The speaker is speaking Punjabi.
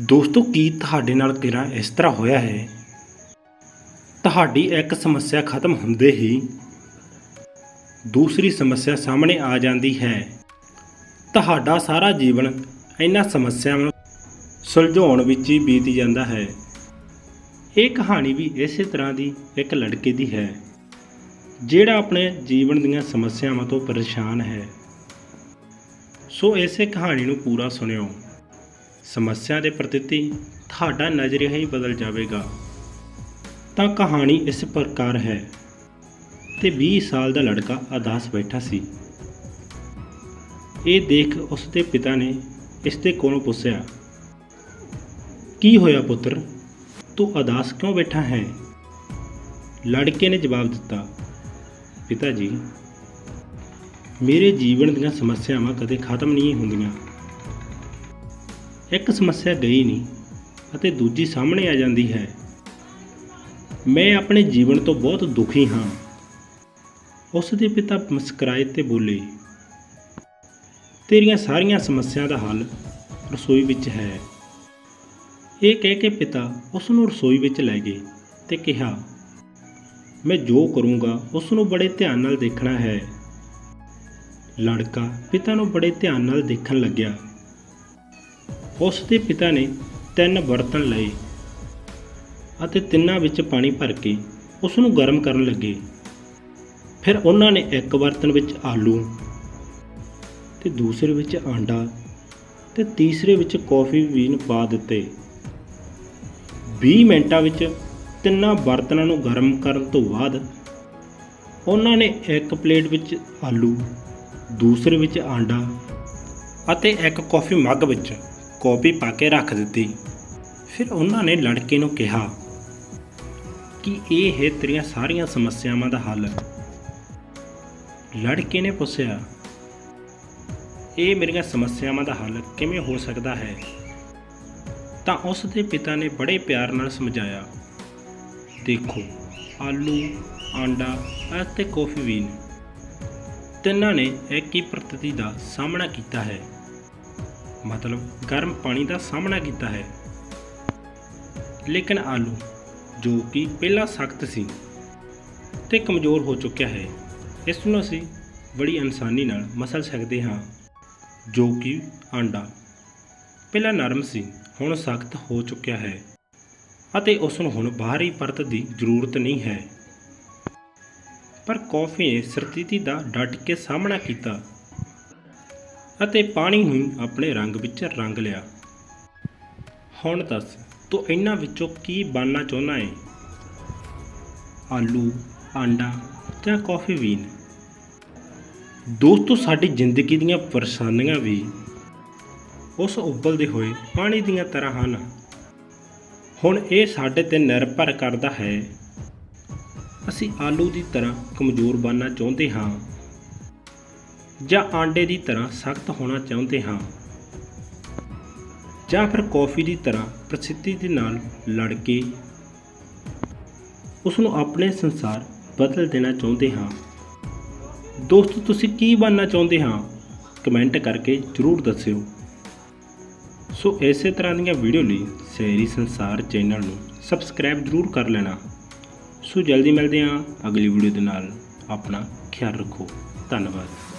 ਦੋਸਤੋ, ਕੀ ਤੁਹਾਡੇ ਨਾਲ ਕਿਰਾਂ ਇਸ ਤਰ੍ਹਾਂ ਹੋਇਆ ਹੈ? ਤੁਹਾਡੀ ਇੱਕ ਸਮੱਸਿਆ ਖਤਮ ਹੁੰਦੇ ਹੀ ਦੂਸਰੀ ਸਮੱਸਿਆ ਸਾਹਮਣੇ ਆ ਜਾਂਦੀ ਹੈ। ਤੁਹਾਡਾ ਸਾਰਾ ਜੀਵਨ ਇਹਨਾਂ ਸਮੱਸਿਆਵਾਂ ਨੂੰ ਸੁਲਝਾਉਣ ਵਿੱਚ ਹੀ ਬੀਤ ਜਾਂਦਾ ਹੈ। ਇਹ ਕਹਾਣੀ ਵੀ ਇਸੇ ਤਰ੍ਹਾਂ ਦੀ ਇੱਕ ਲੜਕੇ ਦੀ ਹੈ, ਜਿਹੜਾ ਆਪਣੇ ਜੀਵਨ ਦੀਆਂ ਸਮੱਸਿਆਵਾਂ ਤੋਂ ਪਰੇਸ਼ਾਨ ਹੈ। ਸੋ ਇਸੇ ਕਹਾਣੀ ਨੂੰ ਪੂਰਾ ਸੁਣਿਓ। ਸਮੱਸਿਆ ਦੇ ਪ੍ਰਤੀ ਤੁਹਾਡਾ ਨਜ਼ਰੀਆ ਹੀ ਬਦਲ ਜਾਵੇਗਾ। ਤਾਂ ਕਹਾਣੀ ਇਸ ਪ੍ਰਕਾਰ ਹੈ। ਤੇ 20 ਸਾਲ ਦਾ ਲੜਕਾ ਅਦਾਸ ਬੈਠਾ ਸੀ। ਇਹ ਦੇਖ ਉਸ ਦੇ ਪਿਤਾ ਨੇ ਇਸ ਦੇ ਕੋਲੋਂ ਪੁੱਛਿਆ, ਕੀ ਹੋਇਆ ਪੁੱਤਰ? ਤੂੰ ਅਦਾਸ ਕਿਉਂ ਬੈਠਾ ਹੈ? ਲੜਕੇ ਨੇ ਜਵਾਬ ਦਿੱਤਾ, ਪਿਤਾ ਜੀ, ਮੇਰੇ ਜੀਵਨ ਦੀਆਂ ਸਮੱਸਿਆਵਾਂ ਕਦੇ ਖਤਮ ਨਹੀਂ ਹੁੰਦੀਆਂ। ਇੱਕ ਸਮੱਸਿਆ ਗਈ ਨਹੀਂ ਅਤੇ ਦੂਜੀ ਸਾਹਮਣੇ ਆ ਜਾਂਦੀ ਹੈ। ਮੈਂ ਆਪਣੇ ਜੀਵਨ ਤੋਂ ਬਹੁਤ ਦੁਖੀ ਹਾਂ। ਉਸ ਦੇ ਪਿਤਾ ਮੁਸਕਰਾਏ ਤੇ ਬੋਲੇ, ਤੇਰੀਆਂ ਸਾਰੀਆਂ ਸਮੱਸਿਆਵਾਂ ਦਾ ਹੱਲ ਰਸੋਈ ਵਿੱਚ ਹੈ। ਇਹ ਕਹਿ ਕੇ ਪਿਤਾ ਉਸ ਨੂੰ ਰਸੋਈ ਵਿੱਚ ਲੈ ਗਏ ਤੇ ਕਿਹਾ, ਮੈਂ ਜੋ ਕਰੂੰਗਾ ਉਸ ਨੂੰ ਬੜੇ ਧਿਆਨ ਨਾਲ ਦੇਖਣਾ ਹੈ। ਲੜਕਾ ਪਿਤਾ ਨੂੰ ਬੜੇ ਧਿਆਨ ਨਾਲ ਦੇਖਣ ਲੱਗਿਆ। ਉਸ ਦੇ ਪਿਤਾ ਨੇ ਤਿੰਨ ਬਰਤਨ ਲਏ ਅਤੇ ਤਿੰਨਾਂ ਵਿੱਚ ਪਾਣੀ ਭਰ ਕੇ ਉਸ ਨੂੰ ਗਰਮ ਕਰਨ ਲੱਗੇ। ਫਿਰ ਉਹਨਾਂ ਨੇ ਇੱਕ ਬਰਤਨ ਵਿੱਚ ਆਲੂ ਤੇ ਦੂਸਰੇ ਵਿੱਚ ਆਂਡਾ ਤੇ ਤੀਸਰੇ ਵਿੱਚ ਕੌਫੀ ਬੀਨ ਪਾ ਦਿੱਤੇ। 20 ਮਿੰਟਾਂ ਵਿੱਚ ਤਿੰਨਾਂ ਬਰਤਨਾਂ ਨੂੰ ਗਰਮ ਕਰਨ ਤੋਂ ਬਾਅਦ ਉਹਨਾਂ ਨੇ ਇੱਕ ਪਲੇਟ ਵਿੱਚ ਆਲੂ, ਦੂਸਰੇ ਵਿੱਚ ਆਂਡਾ ਅਤੇ ਇੱਕ ਕੌਫੀ ਮੱਗ ਵਿੱਚ ਕੌਫੀ ਪਾ ਕੇ ਰੱਖ ਦਿੱਤੀ। ਫਿਰ ਉਹਨਾਂ ਨੇ ਲੜਕੇ ਨੂੰ ਕਿਹਾ ਕਿ ਇਹ ਹੈ ਤੇਰੀਆਂ ਸਾਰੀਆਂ ਸਮੱਸਿਆਵਾਂ ਦਾ ਹੱਲ। ਲੜਕੇ ਨੇ ਪੁੱਛਿਆ, ਇਹ ਮੇਰੀਆਂ ਸਮੱਸਿਆਵਾਂ ਦਾ ਹੱਲ ਕਿਵੇਂ ਹੋ ਸਕਦਾ ਹੈ? ਤਾਂ ਉਸ ਦੇ ਪਿਤਾ ਨੇ ਬੜੇ ਪਿਆਰ ਨਾਲ ਸਮਝਾਇਆ, ਦੇਖੋ, ਆਲੂ, ਆਂਡਾ ਅਤੇ ਕੌਫੀ ਵੀ ਤਿੰਨਾਂ ਨੇ ਇੱਕ ਹੀ ਪ੍ਰਤਿਤੀ ਦਾ ਸਾਹਮਣਾ ਕੀਤਾ ਹੈ। ਮਤਲਬ ਗਰਮ ਪਾਣੀ ਦਾ ਸਾਹਮਣਾ ਕੀਤਾ ਹੈ। ਲੇਕਿਨ ਆਲੂ, ਜੋ ਕਿ ਪਹਿਲਾਂ ਸਖਤ ਸੀ ਤੇ ਕਮਜ਼ੋਰ ਹੋ ਚੁੱਕਿਆ ਹੈ, ਇਸ ਨੂੰ ਅਸੀਂ ਬੜੀ ਆਸਾਨੀ ਨਾਲ ਮਸਲ ਸਕਦੇ ਹਾਂ, ਜੋ ਕਿ ਆਂਡਾ ਪਹਿਲਾਂ ਨਰਮ ਸੀ, ਹੁਣ ਸਖਤ ਹੋ ਚੁੱਕਿਆ ਹੈ ਅਤੇ ਉਸ ਨੂੰ ਹੁਣ ਬਾਹਰੀ ਪਰਤ ਦੀ ਜ਼ਰੂਰਤ ਨਹੀਂ ਹੈ। ਪਰ ਕੌਫੀ ਨੇ ਸਥਿਤੀ ਦਾ ਡਟ ਕੇ ਸਾਹਮਣਾ ਕੀਤਾ ਅਤੇ ਪਾਣੀ ਨੂੰ ਆਪਣੇ ਰੰਗ ਵਿੱਚ ਰੰਗ ਲਿਆ। ਹੁਣ ਦੱਸ, ਤੂੰ ਇਹਨਾਂ ਵਿੱਚੋਂ ਕੀ ਬਣਨਾ ਚਾਹੁੰਦਾ ਹੈ ਆਲੂ, ਆਂਡਾ ਜਾਂ ਕੌਫੀ ਬੀਨ? ਦੋਸਤੋ, ਸਾਡੀ ਜ਼ਿੰਦਗੀ ਦੀਆਂ ਪਰੇਸ਼ਾਨੀਆਂ ਵੀ ਉਸ ਉਬਲਦੇ ਹੋਏ ਪਾਣੀ ਦੀਆਂ ਤਰ੍ਹਾਂ ਹਨ। ਹੁਣ ਇਹ ਸਾਡੇ ਤੇ ਨਿਰਭਰ ਕਰਦਾ ਹੈ। ਅਸੀਂ ਆਲੂ ਦੀ ਤਰ੍ਹਾਂ ਕਮਜ਼ੋਰ ਬਣਨਾ ਚਾਹੁੰਦੇ ਹਾਂ। ਜਾਂ ਆਂਡੇ ਦੀ ਤਰ੍ਹਾਂ ਸਖਤ ਹੋਣਾ ਚਾਹੁੰਦੇ ਹਾਂ। ਜਾਂ ਫਿਰ ਕੌਫੀ ਦੀ ਤਰ੍ਹਾਂ ਪ੍ਰਸਿੱਧੀ ਦੇ ਨਾਲ ਲੜ ਕੇ ਉਸ ਨੂੰ ਆਪਣੇ ਸੰਸਾਰ ਬਦਲ ਦੇਣਾ ਚਾਹੁੰਦੇ ਹਾਂ। ਦੋਸਤੋ, ਤੁਸੀਂ ਕੀ ਬਣਨਾ ਚਾਹੁੰਦੇ ਹਾਂ? ਕਮੈਂਟ ਕਰਕੇ ਜਰੂਰ ਦੱਸਿਓ। ਸੋ ਇਸੇ ਤਰ੍ਹਾਂ ਦੀਆਂ ਵੀਡੀਓ ਲਈ ਸ਼ਹਿਰੀ ਸੰਸਾਰ ਚੈਨਲ ਨੂੰ ਸਬਸਕ੍ਰਾਈਬ ਜਰੂਰ ਕਰ ਲੈਣਾ। ਸੋ ਜਲਦੀ ਮਿਲਦੇ ਹਾਂ ਅਗਲੀ ਵੀਡੀਓ ਦੇ ਨਾਲ। ਆਪਣਾ ਖਿਆਲ ਰੱਖੋ। ਧੰਨਵਾਦ।